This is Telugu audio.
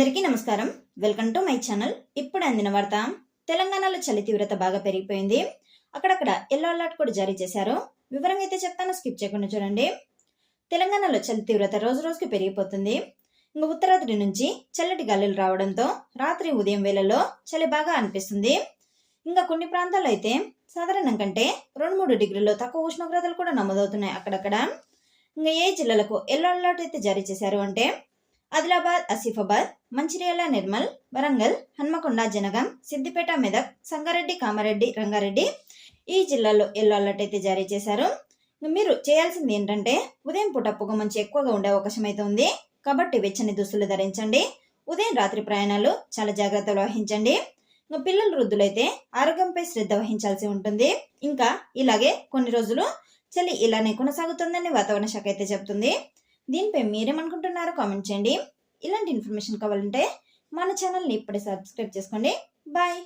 అందరికీ నమస్కారం. వెల్కమ్ టు మై ఛానల్ ఇప్పుడు అందిన వార్త తెలంగాణలో చలి తీవ్రత బాగా పెరిగిపోయింది. అక్కడక్కడ ఎల్లో అలర్ట్ కూడా జారీ చేశారు. వివరంగా అయితే చెప్తాను స్కిప్ చేయకుండా చూడండి. తెలంగాణలో చలి తీవ్రత రోజు రోజుకి పెరిగిపోతుంది. ఇంకా ఉత్తరాదిరి నుంచి చల్లటి గాలులు రావడంతో రాత్రి ఉదయం వేళలో చలి బాగా అనిపిస్తుంది. ఇంకా కొన్ని ప్రాంతాల్లో అయితే సాధారణం కంటే రెండు మూడు డిగ్రీలో తక్కువ ఉష్ణోగ్రతలు కూడా నమోదవుతున్నాయి అక్కడక్కడ. ఇంకా ఏ జిల్లాలకు ఎల్లో అలర్ట్ అయితే జారీ చేశారు అంటే ఆదిలాబాద్ ఆసిఫాబాద్ మంచిర్యాల నిర్మల్ వరంగల్ హన్మకొండ జనగం సిద్దిపేట మెదక్ సంగారెడ్డి కామారెడ్డి రంగారెడ్డి ఈ జిల్లాల్లో ఎల్లో అలర్ట్ అయితే జారీ చేశారు. మీరు చేయాల్సింది ఏంటంటే ఉదయం పూట పొగ మంచి ఎక్కువగా ఉండే అవకాశం అయితే ఉంది. కాబట్టి వెచ్చని దుస్తులు ధరించండి. ఉదయం రాత్రి ప్రయాణాలు చాలా జాగ్రత్తలు వహించండి. పిల్లలు వృద్ధులైతే ఆరోగ్యంపై శ్రద్ధ వహించాల్సి ఉంటుంది. ఇంకా ఇలాగే కొన్ని రోజులు చలి ఇలానే కొనసాగుతుందని వాతావరణ శాఖ అయితే చెప్తుంది. దీనిపై మీరేమనుకుంటున్నారో కామెంట్ చేయండి. ఇలాంటి ఇన్ఫర్మేషన్ కావాలంటే మన ఛానల్ని ఇప్పుడే సబ్స్క్రైబ్ చేసుకోండి. బాయ్.